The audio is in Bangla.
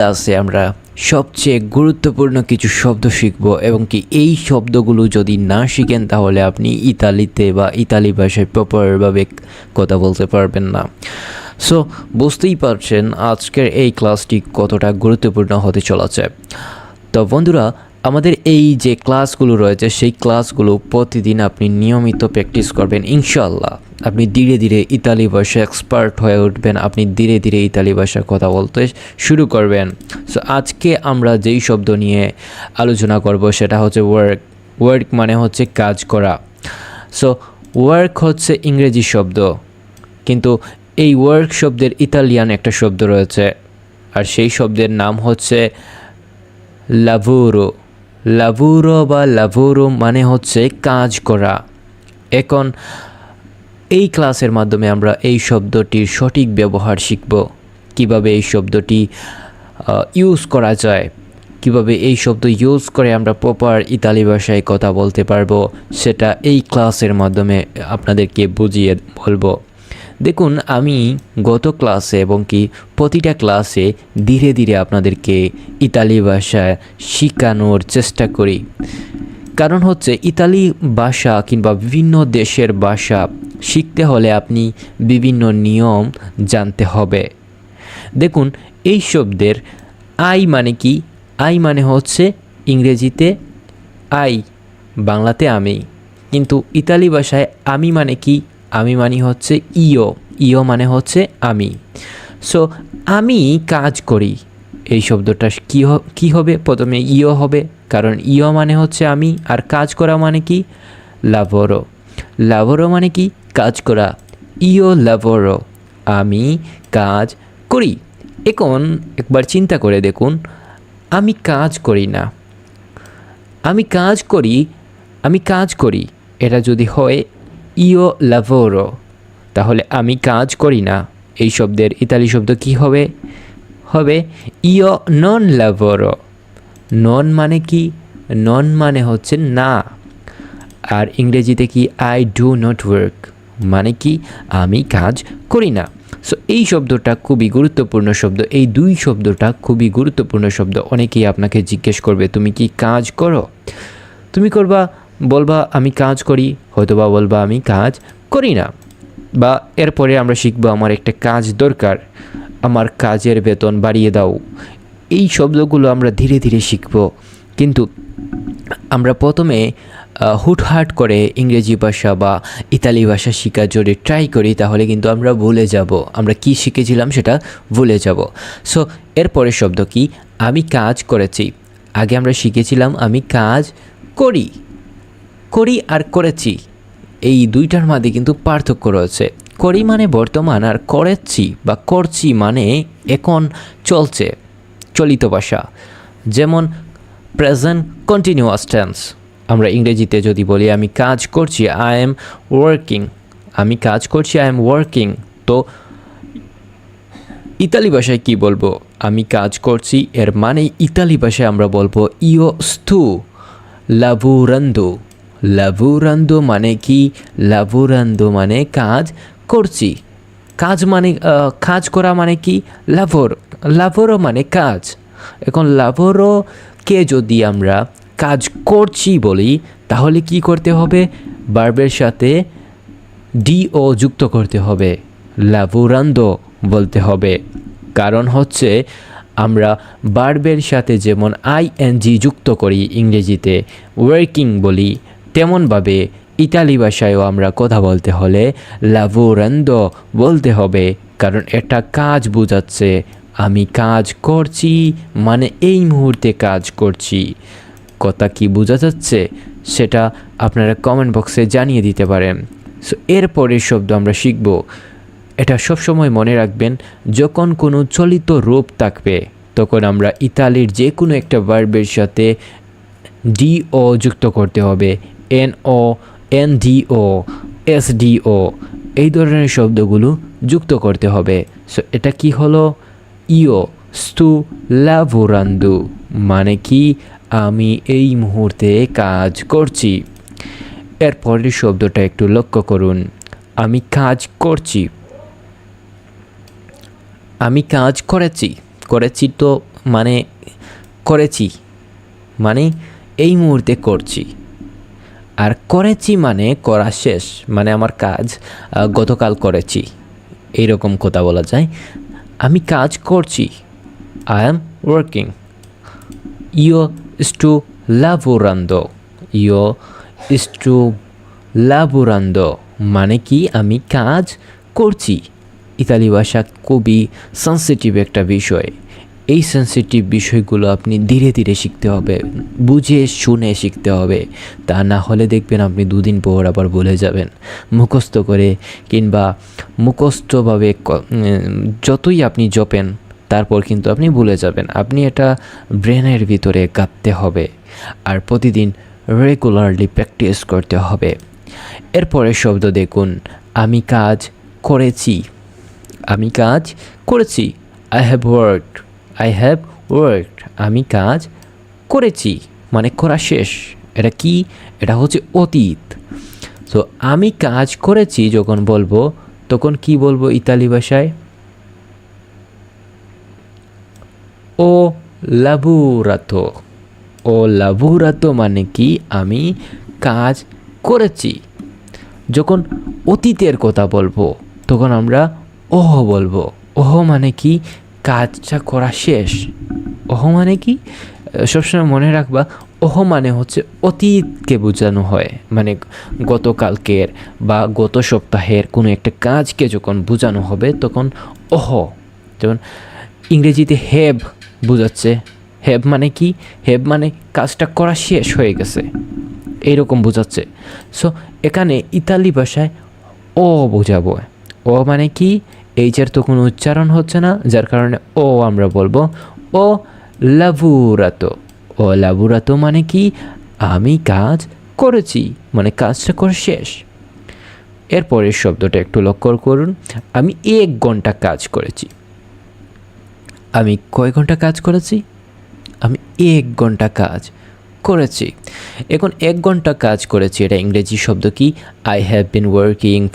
ক্লাসে আমরা সবচেয়ে গুরুত্বপূর্ণ কিছু শব্দ শিখব এবং কি এই শব্দগুলো যদি না শিখেন তাহলে আপনি ইতালিতে বা ইতালি ভাষায় প্রপারভাবে কথা বলতে পারবেন না। সো বুঝতেই পারছেন আজকের এই ক্লাসটি কতটা গুরুত্বপূর্ণ হতে চলেছে। তো বন্ধুরা আমাদের এই যে ক্লাসগুলো রয়েছে, সেই ক্লাসগুলো প্রতিদিন আপনি নিয়মিত প্র্যাকটিস করবেন ইনশাল্লাহ আপনি ধীরে ধীরে ইতালি ভাষা এক্সপার্ট হয়ে উঠবেন, আপনি ধীরে ধীরে ইতালি ভাষা কথা বলতে শুরু করবেন। সো আজকে আমরা যেই শব্দ নিয়ে আলোচনা করব, সেটা হচ্ছে ওয়ার্ক ওয়ার্ক মানে হচ্ছে কাজ করা। সো ওয়ার্ক হচ্ছে ইংরেজি শব্দ। কিন্তু এই ওয়ার্ক শব্দের ইতালিয়ান একটা শব্দ রয়েছে। আর সেই শব্দের নাম হচ্ছে লাভুরো। লাভুরো বা লাভুরো মানে হচ্ছে কাজ করা। এখন এই ক্লাসের মাধ্যমে আমরা এই শব্দটির সঠিক ব্যবহার শিখব। কীভাবে এই শব্দটি ইউজ করা যায়, কীভাবে এই শব্দ ইউজ করে আমরা প্রপার ইতালি ভাষায় কথা বলতে পারব, সেটা এই ক্লাসের মাধ্যমে আপনাদেরকে বুঝিয়ে বলব। দেখুন, আমি গত ক্লাসে এবং কি প্রতিটা ক্লাসে ধীরে ধীরে আপনাদেরকে ইতালি ভাষা শেখানোর চেষ্টা করি। কারণ হচ্ছে ইতালি ভাষা কিংবা বিভিন্ন দেশের ভাষা শিখতে হলে আপনি বিভিন্ন নিয়ম জানতে হবে। দেখুন, এই শব্দের আই মানে কি? আই মানে হচ্ছে ইংরেজিতে আই, বাংলাতে আমি। কিন্তু ইতালি ভাষায় আমি মানে কি? আমি মানে হচ্ছে ইও ইও মানে হচ্ছে আমি। সো আমি কাজ করি। এই শব্দটা কী কী হবে? প্রথমে ইও হবে, কারণ ইও মানে হচ্ছে আমি, আর কাজ করা মানে কি? লাভরো। লাভরো মানে কি? কাজ করা। ইও লাভরো। আমি কাজ করি। এখন একবার চিন্তা করে দেখুন, আমি কাজ করি না। আমি কাজ করি, আমি কাজ করি। এটা যদি হয় ইও লাভোরো। তাহলে আমি কাজ করি না। এই শব্দের ইতালি শব্দ কি হবে? হবে ইও নন লাভোরো। নন মানে কি? নন মানে হচ্ছে না। আর ইংরেজিতে কি আই ডু নট ওয়ার্ক মানে কি আমি কাজ করি না। সো এই শব্দটা খুবই গুরুত্বপূর্ণ শব্দ। এই দুই শব্দটা খুবই গুরুত্বপূর্ণ শব্দ। অনেকেই আপনাকে জিজ্ঞেস করবে, তুমি কি কাজ করো? তুমি করবা বলবা, আমি কাজ করি। হয়তোবা বলবা, আমি কাজ করি না। বা, এরপরে আমরা শিখব, আমার একটা কাজ দরকার। আমার কাজের বেতন বাড়িয়ে দাও। এই শব্দগুলো আমরা ধীরে ধীরে শিখব। কিন্তু আমরা প্রথমে হুটহাট করে ইংরেজি ভাষা বা ইতালি ভাষা শেখার জন্য ট্রাই করি, তাহলে কিন্তু আমরা ভুলে যাব। আমরা কি শিখেছিলাম সেটা ভুলে যাব। সো এরপরের শব্দ কি? আমি কাজ করেছি। আগে আমরা শিখেছিলাম, আমি কাজ করি। করি আর করেছি। এই দুইটার মাঝে কিন্তু পার্থক্য রয়েছে। করি মানে বর্তমান আর করেছি বা করছি মানে এখন চলছে, চলিত ভাষা। যেমন প্রেজেন্ট কন্টিনিউয়াস টেন্স আমরা ইংরেজিতে যদি বলি, আমি কাজ করছি আই এম ওয়ার্কিং আমি কাজ করছি আই এম ওয়ার্কিং তো ইতালি ভাষায় কি বলব? আমি কাজ করছি, এর মানে ইতালি ভাষায় আমরা বলব ইও স্থু লাভুরান্দু লাভুরান্দু মানে কি? লাভুরান্দু মানে কাজ করছি। কাজ মানে কাজ করা মানে কি? লাভর, লাভরও মানে কাজ। এখন লাভরকে যদি আমরা কাজ করছি বলি, তাহলে কি করতে হবে? বার্বের সাথে ডিও যুক্ত করতে হবে। লাভুরান্দো বলতে হবে। কারণ হচ্ছে, আমরা বার্বের সাথে যেমন আইএনজি যুক্ত করি ইংরেজিতে ওয়ার্কিং বলি তেমনভাবে ইতালি ভাষায়ও আমরা কথা বলতে হলে লাভোরান্দো বলতে হবে, কারণ এটা কাজ বোঝাচ্ছে, আমি কাজ করছি মানে এই মুহূর্তে কাজ করছি। কথা কি বোঝা যাচ্ছে? সেটা আপনারা কমেন্ট বক্সে জানিয়ে দিতে পারেন। সো এরপরের শব্দ আমরা শিখব। এটা সবসময় মনে রাখবেন, যখন কোনো চলিত রূপ থাকবে, তখন আমরা ইতালির যে কোনো একটা ভার্বের সাথে ডি ডিও যুক্ত করতে হবে। এন ও এন ডিও এস ডিও এই ধরনের শব্দগুলো যুক্ত করতে হবে। সো এটা কি হলো? ইও, স্তু লাভোরান্দু মানে কি? আমি এই মুহূর্তে কাজ করছি। এরপরের শব্দটা একটু লক্ষ্য করুন। আমি কাজ করছি। আমি কাজ করেছি। করেছি তো মানে করেছি। মানে এই মুহূর্তে করছি। আর করেছি মানে করা শেষ মানে আমার কাজ গতকাল করেছি। এইরকম কথা বলা যায়। আমি কাজ করছি। আই এম ওয়ার্কিং ইয়ো স্টু লাভোরান্দো ইয়ো স্টু লাভোরান্দো মানে কি? আমি কাজ করছি। ইতালি ভাষা খুবই সেন্সিটিভ একটা বিষয়। এই সেন্সিটিভ বিষয়গুলো আপনি ধীরে ধীরে শিখতে হবে, বুঝে শুনে শিখতে হবে। তা না হলে দেখবেন আপনি দুদিন পর আবার ভুলে যাবেন। মুখস্থ করে কিংবা মুখস্থভাবে যতই আপনি জপেন, তারপর কিন্তু আপনি ভুলে যাবেন। আপনি এটা ব্রেনের ভিতরে গাঁথতে হবে আর প্রতিদিন রেগুলারলি প্র্যাকটিস করতে হবে। এরপরের শব্দ দেখুন, আমি কাজ করেছি। আমি কাজ করেছি। I have work I have work আমি কাজ করেছি। মানে করা শেষ। এটা কি? এটা হচ্ছে অতীত। তো আমি কাজ করেছি যখন বলব, তখন কি বলব ইতালি ভাষায়? ও লাবুরাতো। ও লাবুরাতো মানে কি? আমি কাজ করেছি। যখন অতীতের কথা বলব, তখন আমরা ওহ বলব। ওহ মানে কি? কাজটা করা শেষ। ওহ মানে কি? সবসময় মনে রাখবা, ওহ মানে হচ্ছে অতীতকে বোঝানো হয়। মানে গতকালকের বা গত সপ্তাহের কোনো একটা কাজকে যখন বোঝানো হবে, তখন ওহ, যেমন ইংরেজিতে হেভ বোঝাচ্ছে। হেভ মানে কি? হেভ মানে কাজটা করা শেষ হয়ে গেছে। এইরকম বোঝাচ্ছে। সো এখানে ইতালি ভাষায় ও বোঝাবো। ও মানে কি? এইচের তো কোনো উচ্চারণ হচ্ছে না, যার কারণে ও আমরা বলব, ও লাভুরাতো ও লাভুরাতো মানে কি? আমি কাজ করেছি মানে কাজটা করে শেষ। এরপরের শব্দটা একটু লক্ষ্য করুন, আমি এক ঘণ্টা কাজ করেছি। আমি কয় ঘণ্টা কাজ করেছি? আমি এক ঘণ্টা কাজ করেছি। এখন এক ঘণ্টা কাজ করেছি, এটা ইংরেজি শব্দ কি? I have been working